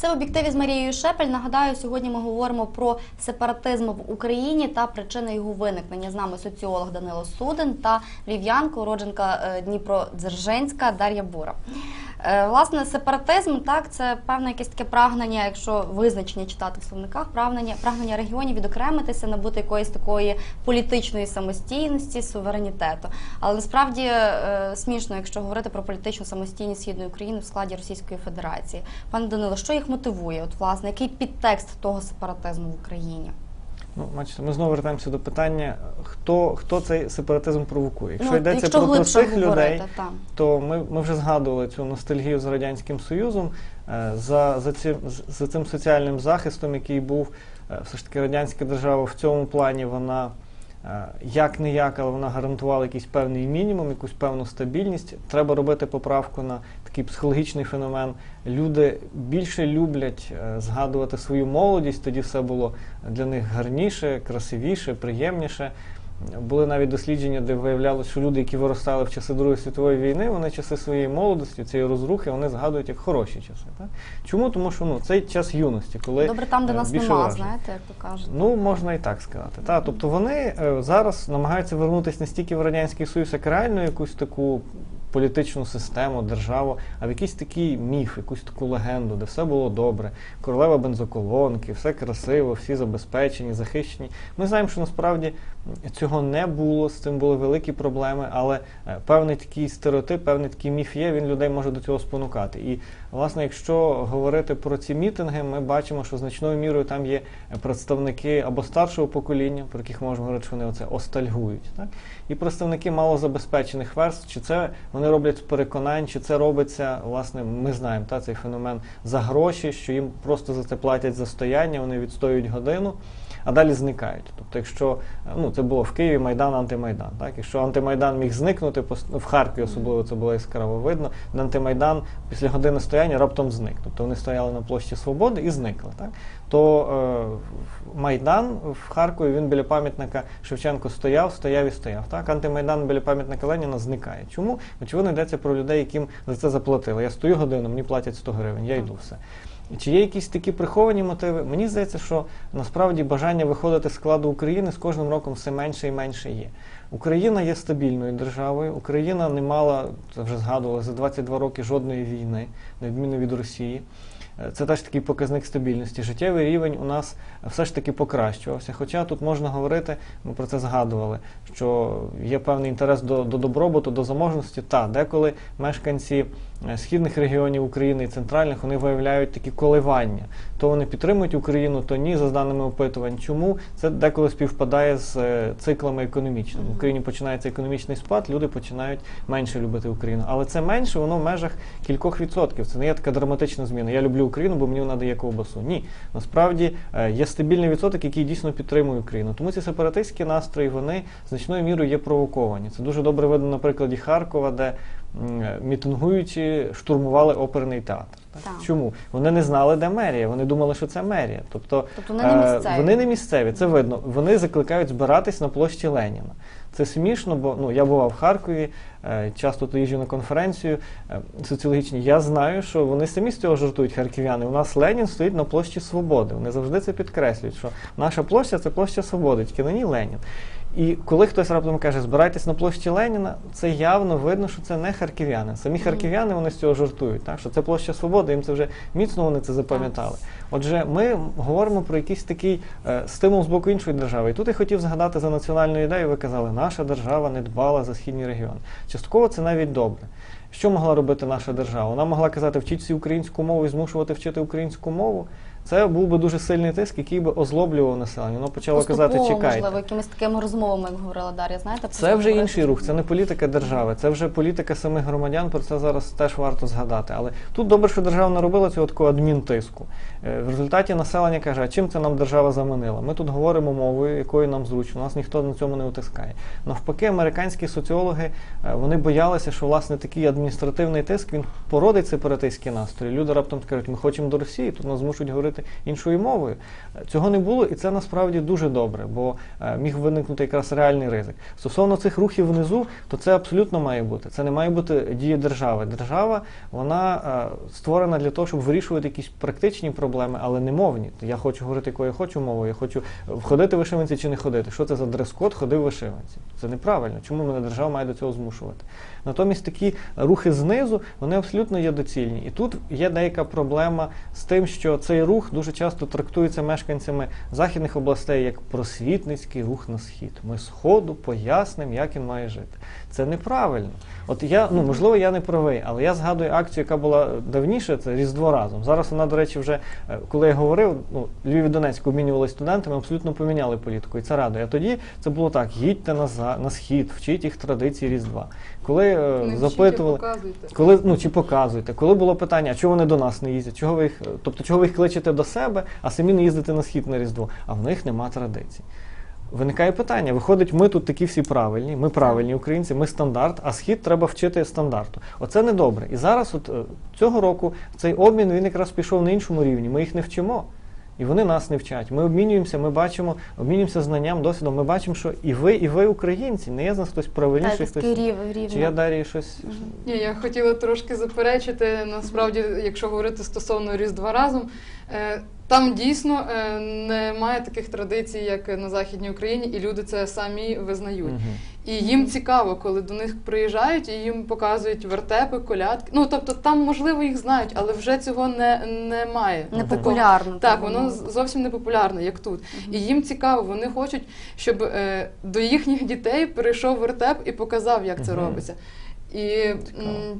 Це в об'єктиві з Марією Шепель. Нагадаю, сьогодні ми говоримо про сепаратизм в Україні та причини його виникнення. З нами соціолог Данило Судин та лів'янка, уродженка Дніпродзержинська Дар'я Бура. Е, Власне, сепаратизм так це певне якесь таке прагнення, якщо визначення читати в словниках, прагнення прагнення регіонів відокремитися, набути якоїсь такої політичної самостійності, суверенітету. Але насправді е, смішно, якщо говорити про політичну самостійність східної України в складі Російської Федерації. Пане Данило, що їх мотивує? От власне, який підтекст того сепаратизму в Україні? Ну, бачите, ми знову вертаємося до питання, хто, хто цей сепаратизм провокує. Якщо Ну, йдеться якщо про простих говорити, людей, та. то ми, ми вже згадували цю ностальгію з Радянським Союзом е, за, за, цим, за цим соціальним захистом, який був. Е, Все ж таки радянська держава в цьому плані вона як не як, але вона гарантувала якийсь певний мінімум, якусь певну стабільність. Треба робити поправку на такий психологічний феномен. Люди більше люблять е, згадувати свою молодість, тоді все було для них гарніше, красивіше, приємніше. Були навіть дослідження, де виявлялося, що люди, які виростали в часи Другої світової війни, вони часи своєї молодості, цієї розрухи, вони згадують як хороші часи. Так? Чому? Тому що ну, цей час юності, коли Добре, там, де е, нас більше нема, важить. знаєте, як то кажуть. Ну, можна і так сказати. Та, тобто вони е, зараз намагаються вернутися не стільки в Радянський Союз, як реально якусь таку політичну систему, державу, а в якийсь такий міф, якусь таку легенду, де все було добре. Королева бензоколонки, все красиво, всі забезпечені, захищені. Ми знаємо, що насправді цього не було, з цим були великі проблеми, але е, певний такий стереотип, певний такий міф є, він людей може до цього спонукати. І, власне, якщо говорити про ці мітинги, ми бачимо, що значною мірою там є представники або старшого покоління, про яких можемо говорити, що вони оце остальгують, так? і представники малозабезпечених верств, чи це вони роблять з переконань, чи це робиться, власне, ми знаємо та, цей феномен за гроші, що їм просто за це платять за стояння, вони відстоюють годину. А далі зникають. Тобто, якщо ну це було в Києві Майдан, антимайдан. Так, якщо антимайдан міг зникнути, ну, в Харкові особливо це було яскраво видно, антимайдан після години стояння раптом зник. Тобто вони стояли на площі Свободи і зникли. Так? То е, Майдан в Харкові він біля пам'ятника Шевченко стояв, стояв і стояв. Так? Антимайдан біля пам'ятника Леніна зникає. Чому? Очевидно, йдеться про людей, яким за це заплатили. Я стою годину, мені платять 100 гривень, я йду все. Чи є якісь такі приховані мотиви? Мені здається, що насправді бажання виходити з складу України з кожним роком все менше і менше є. Україна є стабільною державою. Україна не мала, це вже згадували, за 22 роки жодної війни, на відміну від Росії. Е, Це теж такий показник стабільності. Життєвий рівень у нас все ж таки покращувався. Хоча тут можна говорити, ми про це згадували, що є певний інтерес до, до добробуту, до заможності. Та деколи мешканці східних регіонів України і центральних вони виявляють такі коливання. То вони підтримують Україну, то ні, за даними опитувань. Чому це деколи співпадає з е, циклами економічними? В Україні починається економічний спад, люди починають менше любити Україну. Але це менше, воно в межах кількох відсотків. Це не є така драматична зміна. Я люблю Україну, бо мені вона дає ковбасу. Ні, насправді е, є стабільний відсоток, який дійсно підтримує Україну. Тому ці сепаратистські настрої вони значною мірою є провоковані. Це дуже добре видно на прикладі Харкова, де м, штурмували оперний театр. Так? Так. Чому? Вони не знали, де мерія. Вони думали, що це мерія. Тобто, Тобто вони не е, місцеві. вони не місцеві, це видно. Вони закликають збиратись на площі Леніна. Це смішно, бо ну я бував в Харкові, е, часто то їжджу на конференцію е, соціологічні. Я знаю, що вони самі з цього жартують харків'яни. У нас Ленін стоїть на площі Свободи. Вони завжди це підкреслюють, що наша площа це площа Свободи, тільки на ній Ленін. І коли хтось раптом каже, збирайтесь на площі Леніна, це явно видно, що це не харків'яни. Самі харків'яни вони з цього жартують, так що це площа Свободи, їм це вже міцно вони це запам'ятали. Отже, ми говоримо про якийсь такий е, стимул з боку іншої держави. І тут я хотів згадати за національну ідею. Ви казали, наша держава не дбала за східні регіони. Частково це навіть добре. Що могла робити наша держава? Вона могла казати, вчіть всі українську мову і змушувати вчити українську мову. Це був би дуже сильний тиск, який би озлоблював населення. Воно почало казати, чекайте. можливо, якимись такими розмовами, як говорила Дар'я, знаєте? Це вже інший рух, це не політика держави, це вже політика самих громадян. Про це зараз теж варто згадати. Але тут добре, що держава не робила цього такого адмінтиску. Е, В результаті населення каже, а чим це нам держава заманила? Ми тут говоримо мовою, якою нам зручно. Нас ніхто на цьому не утискає. Навпаки, американські соціологи е, вони боялися, що власне такий адміністративний тиск він породить сепаратистські настрої. Люди раптом скажуть, ми хочемо до Росії, тут нас змушують говорити говорити іншою мовою. Цього не було, і це насправді дуже добре, бо е, міг виникнути якраз реальний ризик. Стосовно цих рухів внизу, то це абсолютно має бути. Це не має бути дія держави. Держава вона е, створена для того, щоб вирішувати якісь практичні проблеми, але не мовні. Я хочу говорити, якою я хочу мовою. Я хочу входити в вишиванці чи не ходити. Що це за дрес-код? Ходи в вишиванці. Це неправильно. Чому мене держава має до цього змушувати? Натомість такі рухи знизу вони абсолютно є доцільні. І тут є деяка проблема з тим, що цей рух дуже часто трактується мешканцями західних областей як просвітницький рух на схід. Ми сходу пояснимо, як він має жити. Це неправильно. От я, ну можливо, я не правий, але я згадую акцію, яка була давніше, це Різдво разом. Зараз вона, до речі, вже е, коли я говорив, ну Львів і Донецьк обмінювалися студентами, абсолютно поміняли політику, і це радує. А тоді це було так: їдьте на, на схід, вчіть їх традиції Різдва. Коли е, Не запитували. показуйте. Коли ну чи показуєте, коли було питання, а чого вони до нас не їздять? Чого ви їх, тобто чого ви їх кличете до себе, а самі не їздите на схід на Різдво? А в них нема традицій. Виникає питання: виходить, ми тут такі всі правильні, ми правильні українці, ми стандарт, а схід треба вчити стандарту. Оце недобре. І зараз, от е, цього року, цей обмін він якраз пішов на іншому рівні. Ми їх не вчимо. І вони нас не вчать. Ми обмінюємося, ми бачимо, обмінюємося знанням, досвідом. Ми бачимо, що і ви, і ви українці. Не є з нас хтось правильніший, хтось. рів, рівно. Чи я Дар'ї щось Ні, я хотіла трошки заперечити. Насправді, якщо говорити стосовно Різдва разом, е, там дійсно е, немає таких традицій, як на Західній Україні, і люди це самі визнають. Мгм. І їм цікаво, коли до них приїжджають і їм показують вертепи, колядки. Ну тобто там, можливо, їх знають, але вже цього не, немає. Не популярно. Так, так воно зовсім не популярне, як тут. І їм цікаво, вони хочуть, щоб е, до їхніх дітей прийшов вертеп і показав, як це робиться. І Цікаво.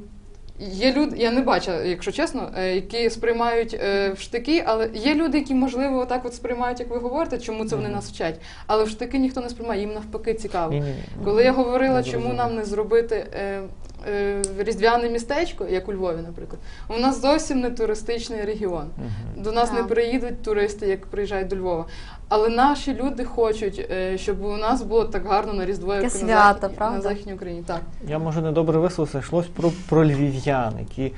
Є люди, я не бачила, якщо чесно, е, які сприймають е, в штики, але є люди, які, можливо, так от сприймають, як ви говорите, чому це вони нас вчать. Але в штики ніхто не сприймає, їм навпаки цікаво. Коли я говорила, чому нам не зробити е, е, різдвяне містечко, як у Львові, наприклад, у нас зовсім не туристичний регіон. До нас не приїдуть туристи, як приїжджають до Львова. Але наші люди хочуть, е, щоб у нас було так гарно на Різдво, як на, свято, Західній- правда? на Західній Україні. Так. Я може недобре висловився, йшлось про, про львів'ян, які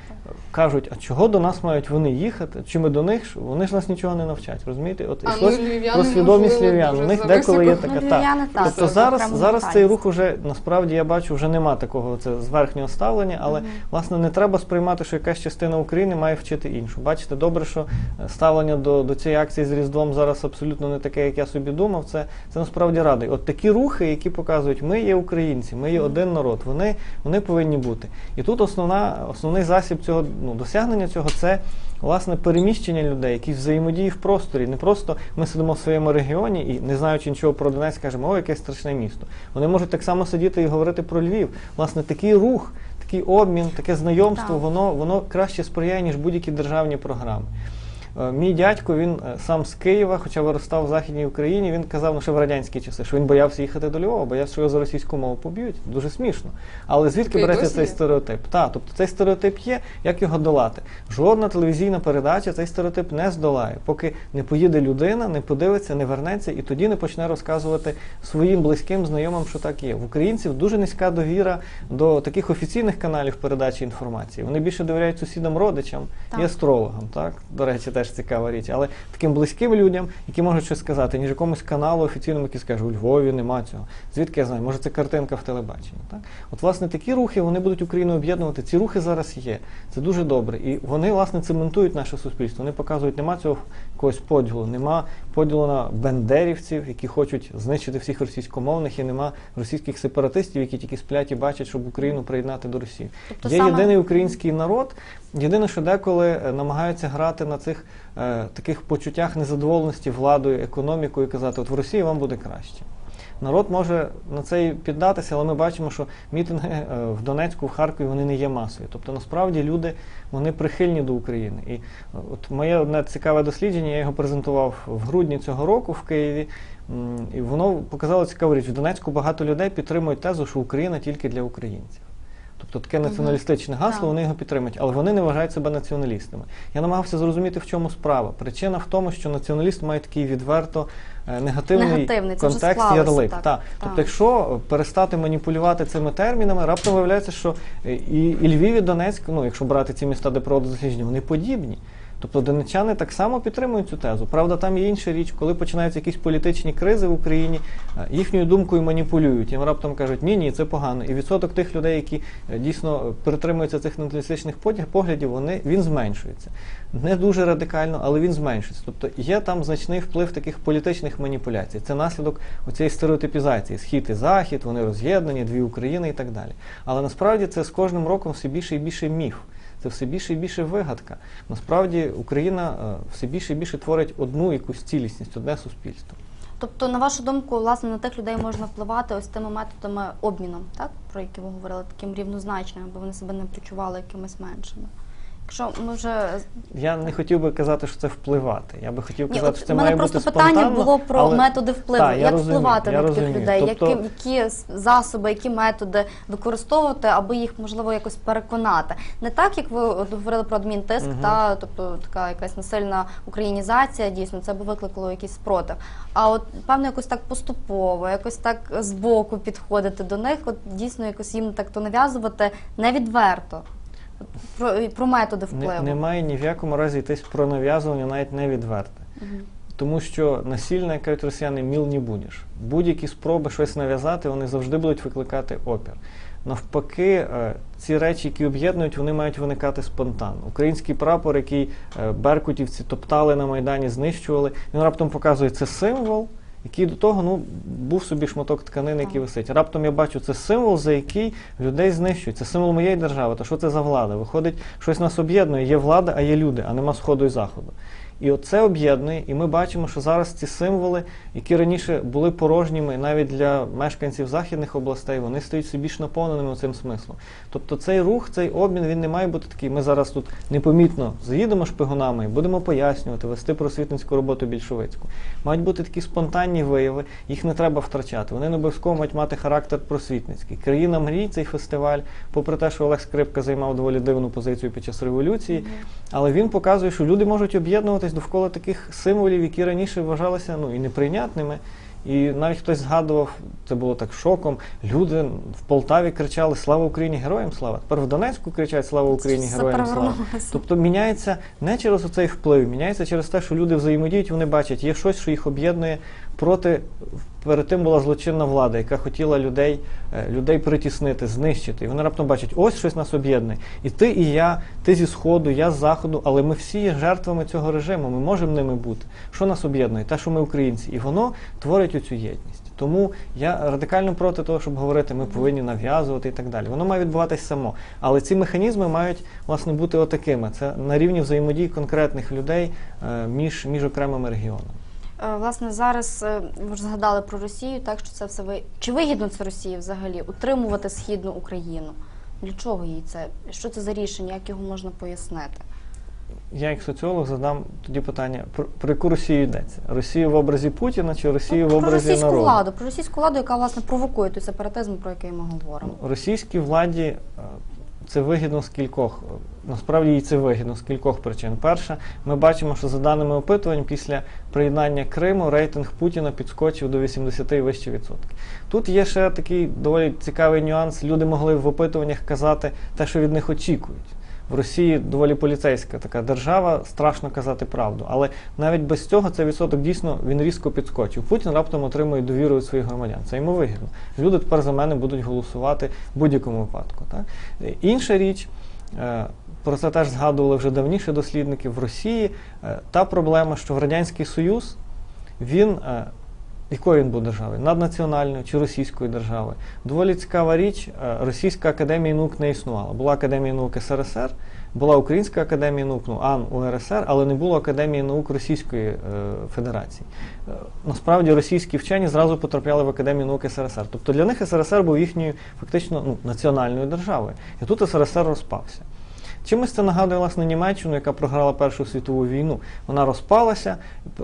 кажуть, а чого до нас мають вони їхати? Чи ми до них? Вони ж нас нічого не навчать. Розумієте? От А, ну, про свідомість львів'ян. У них деколи є така Ну, та. львів'яни так, Тобто зараз, зараз цей рух уже насправді я бачу, вже нема такого це з верхнього ставлення, але Мгм. власне не треба сприймати, що якась частина України має вчити іншу. Бачите, добре, що е, ставлення до, до цієї акції з Різдвом зараз абсолютно не таке, як я собі думав. Це, це насправді радий. От такі рухи, які показують, ми є українці, ми є один народ, вони, вони повинні бути. І тут основна, основний засіб цього ну, досягнення цього це власне переміщення людей, які взаємодії в просторі. Не просто ми сидимо в своєму регіоні і не знаючи нічого про Донецьк, кажемо, о, яке страшне місто. Вони можуть так само сидіти і говорити про Львів. Власне, такий рух, такий обмін, таке знайомство, воно, воно краще сприяє, ніж будь-які державні програми. Е, Мій дядько, він е, сам з Києва, хоча виростав в Західній Україні, він казав, ну ще в радянські часи, що він боявся їхати до Львова, боявся, що його за російську мову поб'ють. Дуже смішно. Але звідки береться цей стереотип? Так, тобто цей стереотип є, як його долати? Жодна телевізійна передача цей стереотип не здолає, поки не поїде людина, не подивиться, не вернеться і тоді не почне розказувати своїм близьким знайомим, що так є. В українців дуже низька довіра до таких офіційних каналів передачі інформації. Вони більше довіряють сусідам, родичам Так. і астрологам. Так, до речі, теж цікава річ. Але таким близьким людям, які можуть щось сказати, ніж якомусь каналу офіційному, який скаже, у Львові нема цього. Звідки я знаю? Може, це картинка в телебаченні. Так? От, власне, такі рухи вони будуть Україну об'єднувати. Ці рухи зараз є. Це дуже добре. І вони, власне, цементують наше суспільство. Вони показують, нема цього якогось поділу, нема поділу на бендерівців, які хочуть знищити всіх російськомовних, і нема російських сепаратистів, які тільки сплять і бачать, щоб Україну приєднати до Росії. Тобто Є саме- єдиний український народ. Єдине, що деколи е, намагаються грати на цих е, таких почуттях незадоволеності владою, економікою і казати, от в Росії вам буде краще. Народ може на це і піддатися, але ми бачимо, що мітинги е, в Донецьку, в Харкові вони не є масою. Тобто насправді люди вони прихильні до України. І е, от моє одне цікаве дослідження, я його презентував в грудні цього року в Києві. І воно показало цікаву річ. В Донецьку багато людей підтримують тезу, що Україна тільки для українців. Тобто таке націоналістичне гасло, вони його підтримують, але вони не вважають себе націоналістами. Я намагався зрозуміти, в чому справа. Причина в тому, що націоналіст має такий відверто е, негативний, Негативний, це контекст склалося ярлик. так. Та. Тобто, якщо перестати маніпулювати цими термінами, раптом виявляється, що е, і, і Львів, і Донецьк, ну якщо брати ці міста, де проводили дослідження, вони подібні. Тобто донеччани так само підтримують цю тезу. Правда, там є інша річ, коли починаються якісь політичні кризи в Україні, е, їхньою думкою маніпулюють. Їм раптом кажуть, ні, ні, це погано. І відсоток тих людей, які е, дійсно притримуються цих націоналістичних поглядів, вони він зменшується. Не дуже радикально, але він зменшується. Тобто є там значний вплив таких політичних маніпуляцій. Це наслідок оцієї стереотипізації. Схід і захід, вони роз'єднані, дві України і так далі. Але насправді це з кожним роком все більше і більше міф. Це все більше і більше вигадка. Насправді Україна е, все більше і більше творить одну якусь цілісність, одне суспільство. Тобто, на вашу думку, власне, на тих людей можна впливати ось тими методами обміну, так про які ви говорили, таким рівнозначним, аби вони себе не почували якимись меншими. Якщо ми вже Я не хотів би казати, що це впливати. Я би хотів Ні, казати, от що це у мене просто питання було про але- методи впливу. Так, я як розумію, впливати я на таких розумію. людей, Тобто- які, які засоби, які методи використовувати, аби їх можливо якось переконати. Не так, як ви говорили про адмінтиск, Мгм. та тобто така якась насильна українізація, дійсно, це би викликало якийсь спротив. А от певно, якось так поступово, якось так збоку підходити до них, от дійсно якось їм так то нав'язувати невідверто. Про, про методи Не, впливу. немає ні в якому разі йтись про нав'язування, навіть не відверте. Мгм. Тому що насильно, як кажуть росіяни, міл не будеш. Будь-які спроби щось нав'язати, вони завжди будуть викликати опір. Навпаки, е, ці речі, які об'єднують, вони мають виникати спонтанно. Український прапор, який е, беркутівці топтали на Майдані, знищували, він раптом показує це символ, який до того ну, був собі шматок тканини, який висить. Раптом я бачу, це символ, за який людей знищують. Це символ моєї держави. То що це за влада? Виходить, щось нас об'єднує. Є влада, а є люди, а нема сходу і заходу. І оце об'єднує, і ми бачимо, що зараз ці символи, які раніше були порожніми навіть для мешканців західних областей, вони стають все більш наповненими цим смислом. Тобто цей рух, цей обмін, він не має бути такий. Ми зараз тут непомітно заїдемо шпигунами і будемо пояснювати, вести просвітницьку роботу більшовицьку. Мають бути такі спонтанні вияви, їх не треба втрачати. Вони не обов'язково мають мати характер просвітницький. Країна мрій, цей фестиваль, попри те, що Олег Скрипка займав доволі дивну позицію під час революції, але він показує, що люди можуть об'єднуватись довкола таких символів, які раніше вважалися ну, і неприйнятними. І навіть хтось згадував, це було так шоком. Люди в Полтаві кричали Слава Україні, героям слава! Тепер в Донецьку кричать Слава Україні, героям слава! Тобто міняється не через оцей вплив, міняється через те, що люди взаємодіють, вони бачать, є щось, що їх об'єднує проти. Перед тим була злочинна влада, яка хотіла людей, е, людей притіснити, знищити. І вони раптом бачать, ось щось нас об'єднує. І ти, і я, ти зі сходу, я з заходу, але ми всі є жертвами цього режиму. Ми можемо ними бути. Що нас об'єднує? Те, що ми українці, і воно творить оцю єдність. Тому я радикально проти того, щоб говорити, ми повинні нав'язувати і так далі. Воно має відбуватись само. Але ці механізми мають власне бути отакими. Це на рівні взаємодії конкретних людей е, між, між окремими регіонами. Е, Власне, зараз е, ви ж згадали про Росію, так що це все ви чи вигідно це Росії взагалі утримувати східну Україну? Для чого їй це? Що це за рішення? Як його можна пояснити? Я як соціолог задам тоді питання, про, про яку Росію йдеться? Росію в образі Путіна чи Росію в Ну, про російську народу? владу, про російську владу, яка власне провокує той сепаратизм, про який ми говоримо. Російській владі е, це вигідно з кількох. Насправді їй це вигідно з кількох причин. Перша, ми бачимо, що за даними опитувань, після приєднання Криму рейтинг Путіна підскочив до 80 і вище відсотків. Тут є ще такий доволі цікавий нюанс. Люди могли в опитуваннях казати те, що від них очікують. В Росії доволі поліцейська така держава, страшно казати правду. Але навіть без цього цей відсоток дійсно він різко підскочив. Путін раптом отримує довіру від своїх громадян. Це йому вигідно. Люди тепер за мене будуть голосувати в будь-якому випадку. Так? Інша річ. е, Про це теж згадували вже давніше дослідники в Росії. е, Та проблема, що в Радянський Союз він е, якою він був державою? Наднаціональною чи російською державою? Доволі цікава річ. е, Російська академія наук не існувала. Була академія наук СРСР, була Українська академія наук, ну АН УРСР, але не було академії наук Російської е, Федерації. Е, насправді російські вчені зразу потрапляли в академію наук СРСР. Тобто для них СРСР був їхньою фактично ну, національною державою. І тут СРСР розпався. Чимось це нагадує власне Німеччину, яка програла Першу світову війну. Вона розпалася,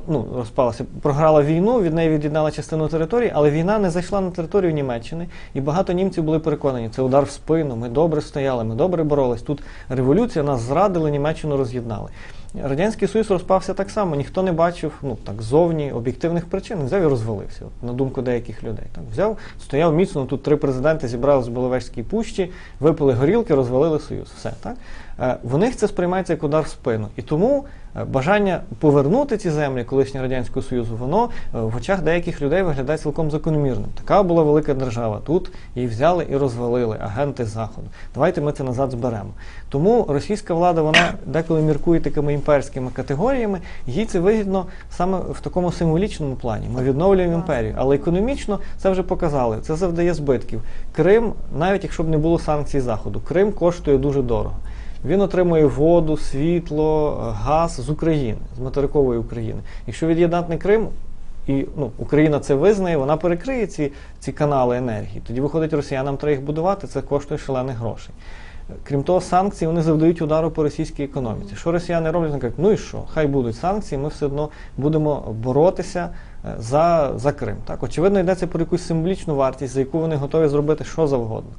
ну розпалася, програла війну, від неї від'єднала частину території, але війна не зайшла на територію Німеччини, і багато німців були переконані, це удар в спину. Ми добре стояли, ми добре боролись. Тут революція, нас зрадили, Німеччину роз'єднали. Радянський Союз розпався так само, ніхто не бачив ну так зовні об'єктивних причин. Взяв і розвалився, от, на думку деяких людей. Так взяв, стояв міцно. Тут три президенти зібрались в Беловежській пущі, випили горілки, розвалили союз. Все так. Е, в них це сприймається як удар в спину. І тому Е, Бажання повернути ці землі колишнього радянського союзу, воно е, в очах деяких людей виглядає цілком закономірним. Така була велика держава. Тут її взяли і розвалили агенти заходу. Давайте ми це назад зберемо. Тому російська влада вона деколи міркує такими імперськими категоріями. Їй це вигідно саме в такому символічному плані. Ми відновлюємо імперію, але економічно це вже показали. Це завдає збитків. Крим, навіть якщо б не було санкцій заходу, Крим коштує дуже дорого. Він отримує воду, світло, газ з України, з материкової України. Якщо від'єднати Крим, і ну, Україна це визнає, вона перекриє ці, ці канали енергії. Тоді виходить, росіянам треба їх будувати, це коштує шалених грошей. Крім того, санкції вони завдають удару по російській економіці. Що росіяни роблять? Вони кажуть, ну і що, хай будуть санкції, ми все одно будемо боротися е, за, за Крим. Так, очевидно, йдеться про якусь символічну вартість, за яку вони готові зробити що завгодно.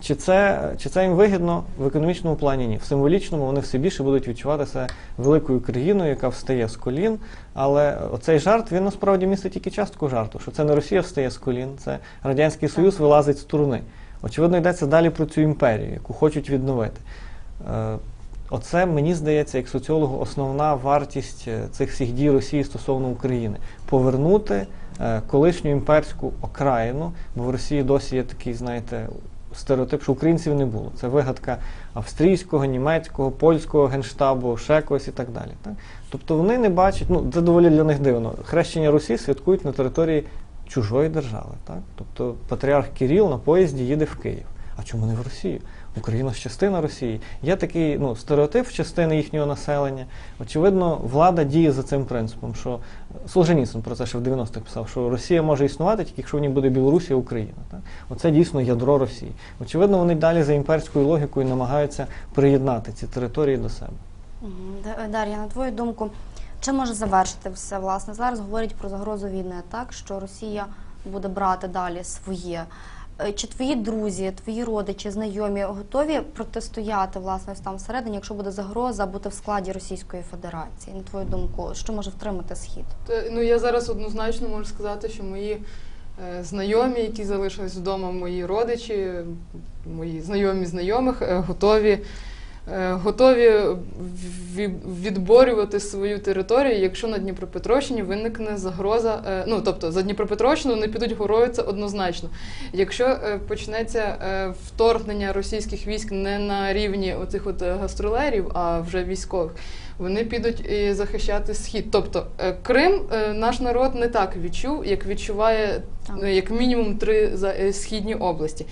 Чи це, чи це їм вигідно в економічному плані? Ні. В символічному вони все більше будуть відчувати себе великою країною, яка встає з колін. Але оцей жарт він насправді містить тільки частку жарту, що це не Росія встає з колін, це Радянський Союз вилазить з турни. Очевидно, йдеться далі про цю імперію, яку хочуть відновити. Е, Оце, мені здається, як соціологу, основна вартість е, цих всіх дій Росії стосовно України повернути е, колишню імперську окраїну, бо в Росії досі є такий, знаєте, стереотип, що українців не було. Це вигадка австрійського, німецького, польського генштабу, ще когось і так далі. Так? Тобто вони не бачать, ну це доволі для них дивно. Хрещення Русі святкують на території чужої держави. Так? Тобто патріарх Кирил на поїзді їде в Київ. А чому не в Росію? Україна ж частина Росії. Є такий ну, стереотип частини їхнього населення. Очевидно, влада діє за цим принципом, що Солженіцин про це ще в 90-х писав, що Росія може існувати тільки якщо в ній буде Білорусія, Україна. Так? Оце дійсно ядро Росії. Очевидно, вони далі за імперською логікою намагаються приєднати ці території до себе. Дар'я, на твою думку, чи може завершити все? Власне, зараз говорять про загрозу війни, так що Росія буде брати далі своє. Е, Чи твої друзі, твої родичі, знайомі готові протистояти власне там всередині, якщо буде загроза бути в складі Російської Федерації? На твою думку, що може втримати схід? Ну я зараз однозначно можу сказати, що мої е, знайомі, які залишились вдома, мої родичі, мої знайомі знайомих, е, готові. Е, Готові відборювати свою територію, якщо на Дніпропетровщині виникне загроза. е, Ну тобто за Дніпропетровщину вони підуть горою, це однозначно. Якщо е, почнеться вторгнення російських військ не на рівні оцих от гастролерів, а вже військових, вони підуть і захищати схід. Тобто Крим наш народ не так відчув, як відчуває е, як мінімум три за- східні області.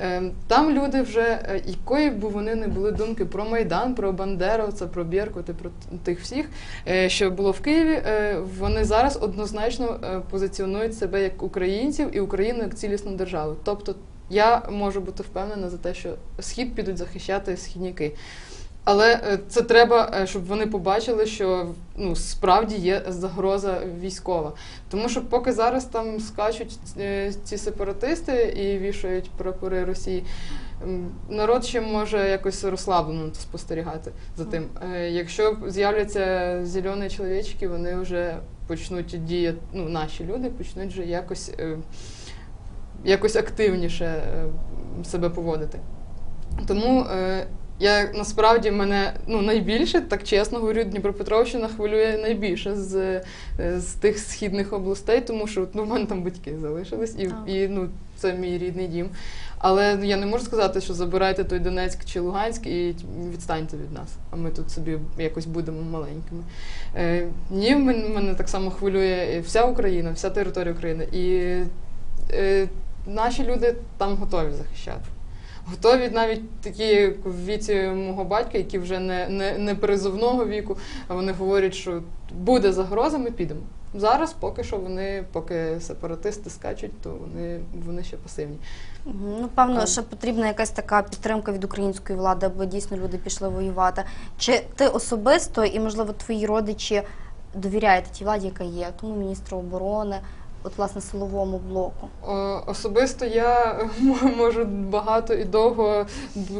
Е, Там люди вже, е, якої б вони не були думки про Майдан, про Бандеровця, про Беркут і про тих всіх, е, що було в Києві, е, вони зараз однозначно е, позиціонують себе як українців і Україну як цілісну державу. Тобто я можу бути впевнена за те, що схід підуть захищати східняки. Але е, це треба, е, щоб вони побачили, що ну справді є загроза військова. Тому що поки зараз там скачуть е, ці сепаратисти і вішають прапори Росії, народ ще може якось розслаблено спостерігати за тим. Якщо з'являться зелені чоловічки, вони вже почнуть діяти, ну наші люди почнуть вже якось, якось активніше себе поводити. Тому я насправді мене ну найбільше, так чесно говорю, Дніпропетровщина хвилює найбільше з, е, з тих східних областей, тому що ну, в мене там батьки залишились, і, і ну, це мій рідний дім. Але я не можу сказати, що забирайте той Донецьк чи Луганськ і відстаньте від нас, а ми тут собі якось будемо маленькими. Е, ні, мене, мене так само хвилює вся Україна, вся територія України. І е, наші люди там готові захищати. Готові навіть такі як в віці мого батька, які вже не, не, не призовного віку, а вони говорять, що буде загроза, ми підемо. Зараз поки що вони, поки сепаратисти скачуть, то вони, вони ще пасивні. Ну, певно, ще потрібна якась така підтримка від української влади, аби дійсно люди пішли воювати. Чи ти особисто і, можливо, твої родичі довіряєте тій владі, яка є, тому міністру оборони, от власне силовому блоку? Особисто я можу багато і довго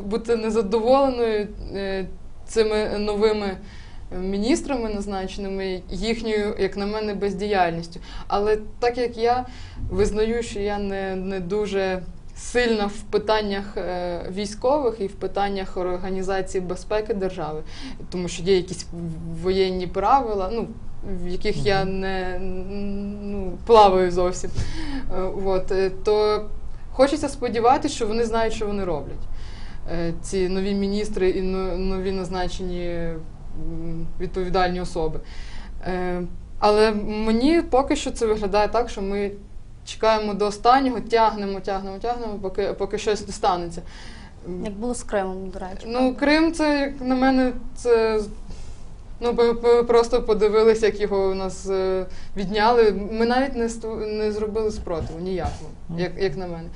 бути незадоволеною е, цими новими міністрами, назначеними, їхньою, як на мене, бездіяльністю. Але так як я визнаю, що я не, не дуже сильна в питаннях е, військових і в питаннях організації безпеки держави, тому що є якісь воєнні правила, ну, в яких я не ну, плаваю зовсім. Е, От, е, то хочеться сподіватися, що вони знають, що вони роблять. Е, Ці нові міністри і нові назначені відповідальні особи. Але мені поки що це виглядає так, що ми чекаємо до останнього, тягнемо, тягнемо, тягнемо, поки, поки щось не станеться. Як було з Кримом, до речі. Ну, Крим, це, як на мене, це. Ну, просто подивилися, як його у нас е, відняли. Ми навіть не, не зробили спротиву ніякого, як, як на мене.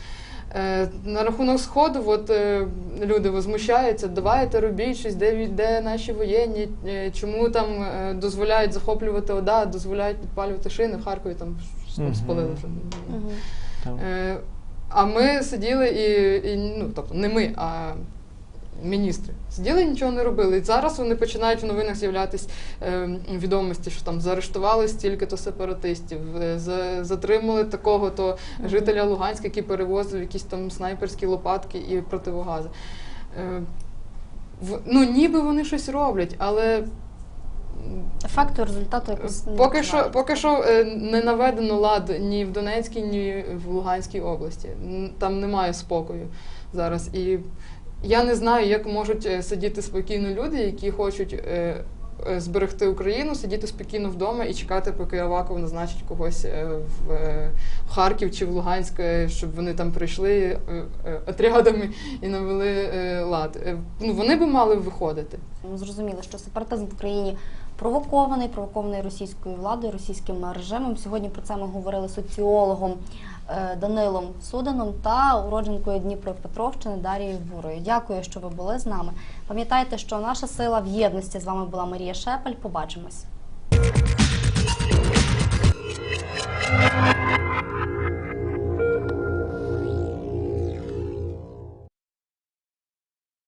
Е, на рахунок сходу, от е, люди возмущаються, давайте робіть щось, де, де наші воєнні, е, чому там е, дозволяють захоплювати ОДА, дозволяють підпалювати шини в Харкові, там, Мгм. спалили вже. Так. Е, а ми сиділи і, і ну, тобто не ми, а міністри. Сиділи нічого не робили. І зараз вони починають в новинах з'являтись е, відомості, що там заарештували стільки-то сепаратистів, е, за- затримали такого-то жителя Луганська, який перевозив якісь там снайперські лопатки і противогази. Е, ну, ніби вони щось роблять, але м, Ефекту результату якось Поки що, поки що не наведено лад ні в Донецькій, ні в Луганській області. Там немає спокою зараз. І я не знаю, як можуть е, сидіти спокійно люди, які хочуть е, е, зберегти Україну, сидіти спокійно вдома і чекати, поки Аваков назначить когось в Харків чи в Луганськ, щоб вони там прийшли отрядами і навели лад. Ну, вони би мали виходити. Зрозуміло, що сепаратизм в країні провокований, провокований російською владою, російським режимом. Сьогодні про це ми говорили з соціологом е, Данилом Суданом та уродженкою Дніпропетровщини Дарією Бурою. Дякую, що ви були з нами. Пам'ятайте, що наша сила в єдності. З вами була Марія Шепель. Побачимось.